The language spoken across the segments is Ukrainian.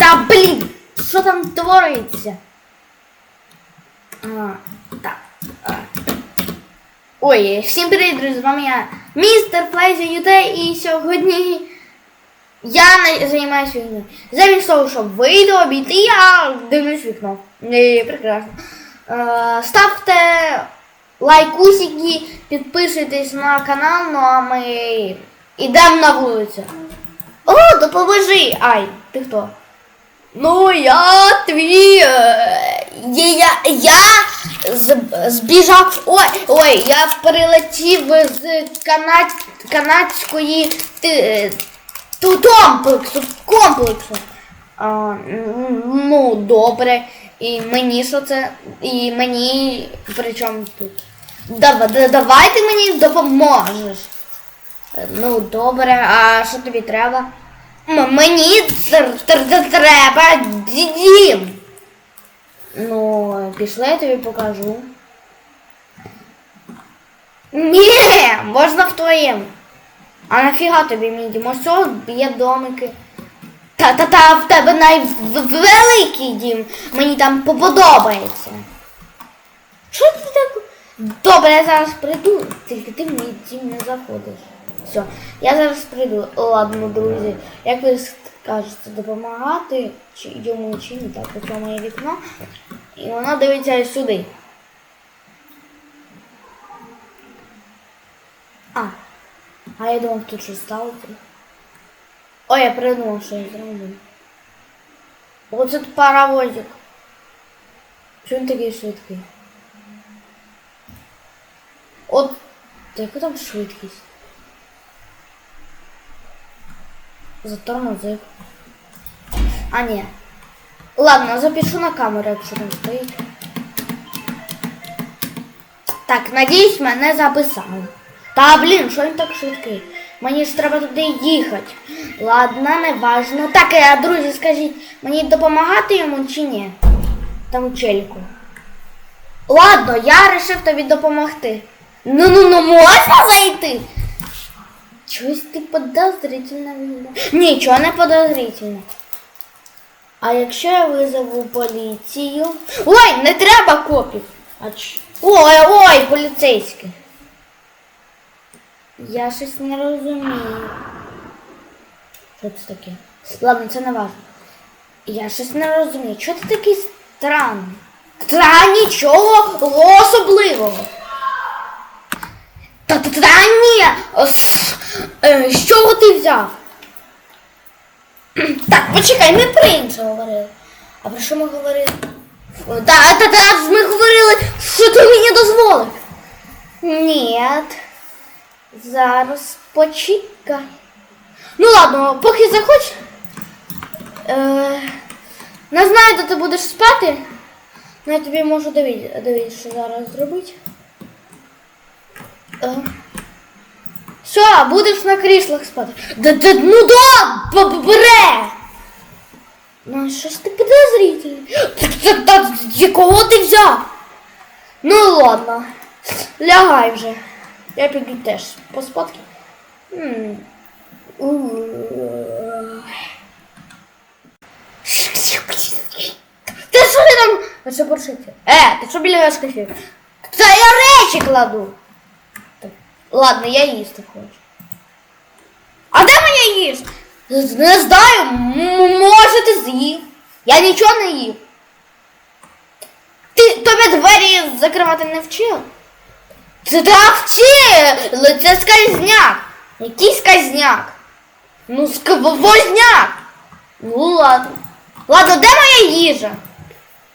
Та блін, що там твориться? А, так. А. Ой, всім привіт, друзі, з вами я, містер Флейзі Юте, і сьогодні я займаюся війною. Замість того, щоб вийти обійти, я дивлюсь вікно. І прекрасно. Е, ставте лайкусики, підписуйтесь на канал, ну а ми йдемо на вулицю. О, допоможи! Ай, ти хто? Ну, я твій. е, Я, я збіжав. Ой, ой, я прилетів з канад, канадської ти, комплексу. комплексу. А, ну, добре. І мені що це? І мені при чому тут? Дава- да- Давай ти мені допоможеш. Е, Ну, добре, а що тобі треба? М- Мені тр- тр- тр- треба дім. Ну, пішли, я тобі покажу. Ні, можна в твоєму. А нафіга тобі мій дім? Ось цього є домики. Та-та-та, в тебе найвеликий дім. Мені там поподобається. Що ти так? Добре, я зараз прийду, тільки ти в мій дім не заходиш. Все, я зараз прийду. Ладно, друзі, як ви скажете, допомагати чи йому чи ні, так, ось моє вікно. І воно дивиться сюди. А, а я думав, тут щось ставити. Ой, я придумав, що я зроблю. Оце тут паровозик. Чому він такий швидкий? От, яка там швидкість? Затормозив. А, ні. Ладно, запишу на камеру, якщо там стоїть. Так, надіюсь, мене записали. Та блін, що він так швидкий? Мені ж треба туди їхати. Ладно, не важно. Так, а друзі, скажіть, мені допомагати йому чи ні? Там челіку. Ладно, я вирішив тобі допомогти. Ну ну ну можна зайти? Чогось ти подозрительно. Нічого не подозрительно. А якщо я визову поліцію. Ой, не треба копів. А ч... Ой, ой, поліцейський. Я щось не розумію. Що це таке? Ладно, це не важно. Я щось не розумію. Чого ти такий странний? Та нічого особливого. Та та та ні! Е, З чого ти взяв? Так, почекай, ми про інше говорили. А про що ми говорили? О, Та, та, ми говорили, що ти мені дозволив. Ні. Зараз почекай. Ну ладно, поки захоч. Е, не знаю, де ти будеш спати. Ну, я тобі можу дивитися, що зараз зробити. Е. Все, будеш на кріслах спати. Да, да, ну да, б- б- Ну, що ж ти подозрительний? Та, та, та, якого ти взяв? Ну ладно, лягай вже. Я піду теж поспадки. Ти що ти там? Що поршиться? Е, ти що біля шкафів? Та я речі кладу. Ладно, я їсти хочу. А де моя їж? Не знаю, може ти з'їв. Я нічого не їв. Ти тобі двері закривати не вчив? Це так вчили, це скальзняк. Який скальзняк? Ну, сквозняк. Ну ладно. Ладно, де моя їжа?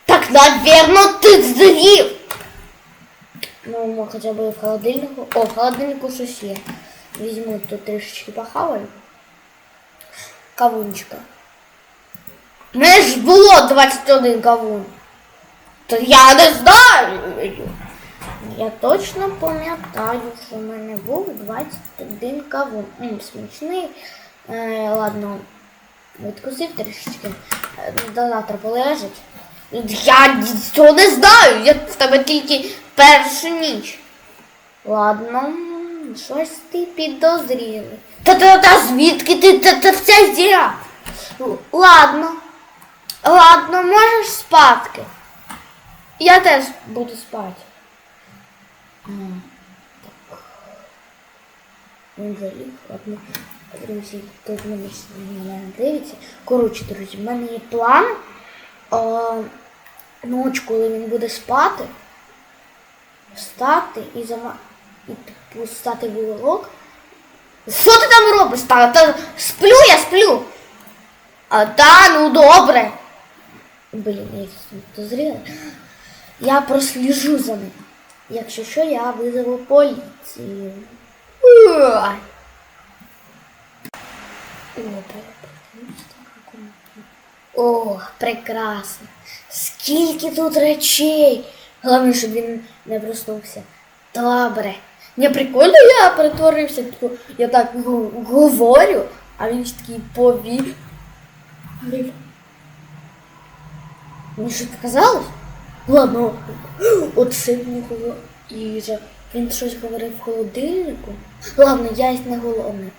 Так, наверно, ти з'їв. Ну, ну, хоча б в холодильнику. О, в холодильнику щось є. Візьму тут трішечки похаваю. Кавунчика. У мене ж було 21 кавун. То я не знаю. Я точно пам'ятаю, що в мене був 21 кавун. М, смачний. Е, ладно, відкусив трішечки. Е, До завтра полежить. Я цього не знаю. Я в тебе тільки першу ніч. Ладно, щось ти підозрілий. Та та та звідки ти та, та вся зіра? Ладно. Ладно, можеш спадки. Я теж буду спати. Він заліг, ладно. Друзі, тут мене дивиться. Коротше, друзі, в мене є план. Ніч, коли він буде спати, встати і зама... і типу, стати в уголок. Що ти там робиш? Та, та сплю, я сплю. А та, ну добре. Блін, я підозріла. Я просліжу за ним. Якщо що, я визову поліцію. Уа. О, прекрасно. Скільки тут речей. Головне, щоб він не проснувся. Добре. Не прикольно я перетворився, я так говорю, а він ж такий повів. Мені що показалось? Ладно, оце мені було їжа. Він щось говорив в холодильнику. Ладно, я не голодний.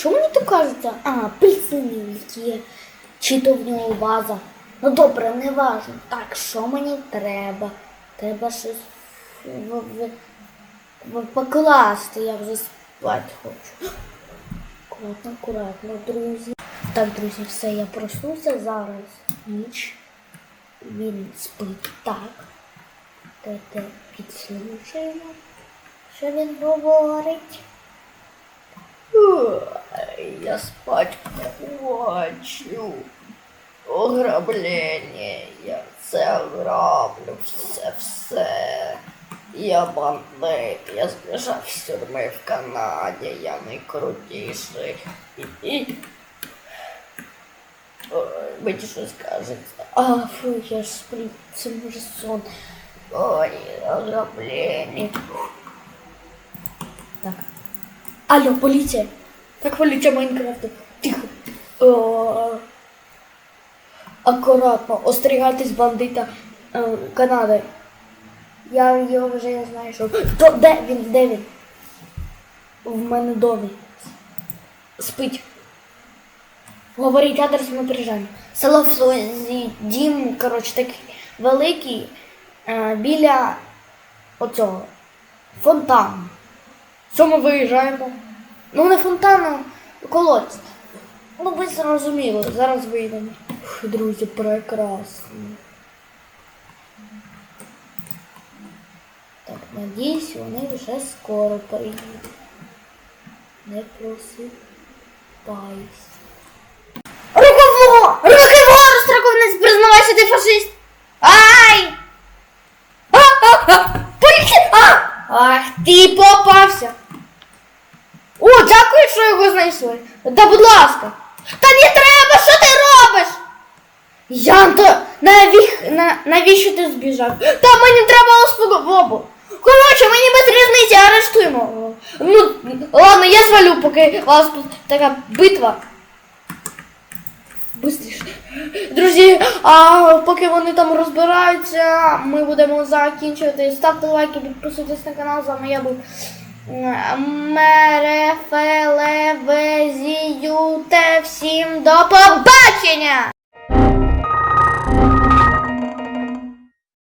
Що мені то кажеться? А, апельсинів є. Чи то в нього ваза. Ну добре, не важно. Так, що мені треба? Треба щось покласти, я вже спати хочу. Акуратно, акуратно, друзі. Так, друзі, все, я проснувся зараз. Ніч. Він спить так. Дайте підслухаємо, що він говорить. Я спать хочу. Ограблення, я все, все. Я бандит, я збіжав з тюрми в Канаді, я найкрутіший. І, і... Мені щось кажеться. А, фу, я ж сплю, це може сон. Ой, ограблення. Так. Алло, поліція. Так, поліція Майнкрафту. Тихо. О, акуратно, остерігайтесь бандита е, Канади. Я його вже не знаю, що. То, де він? Де він? В мене домі. Спить. Говорить адрес ми приїжджаємо. Село Флозі, дім, коротше, такий великий е, біля оцього фонтану. Що ми виїжджаємо? Ну не фонтаном колодці. Ну, ви зрозуміли, зараз вийдемо. Друзі, прекрасно. Так, надіюсь, вони вже скоро прийдуть. Не просипаюсь. Руково! Руково! Розтраковниць, признавайся, ти фашист! Ай! А-а-а! Поліція! А! Ах, ти попався! О, його знайшли. Та будь ласка. Та не треба, що ти робиш? Янто, навіх, на, навіщо ти збіжав? Та мені треба свободу. Коротше, мені без різниці арештуємо. Ну, ладно, я свалю, поки у вас тут така битва. Бистріше. Друзі, а поки вони там розбираються, ми будемо закінчувати. Ставте лайки, підписуйтесь на канал. З вами я був Мерефелевезіюте. Всім до побачення!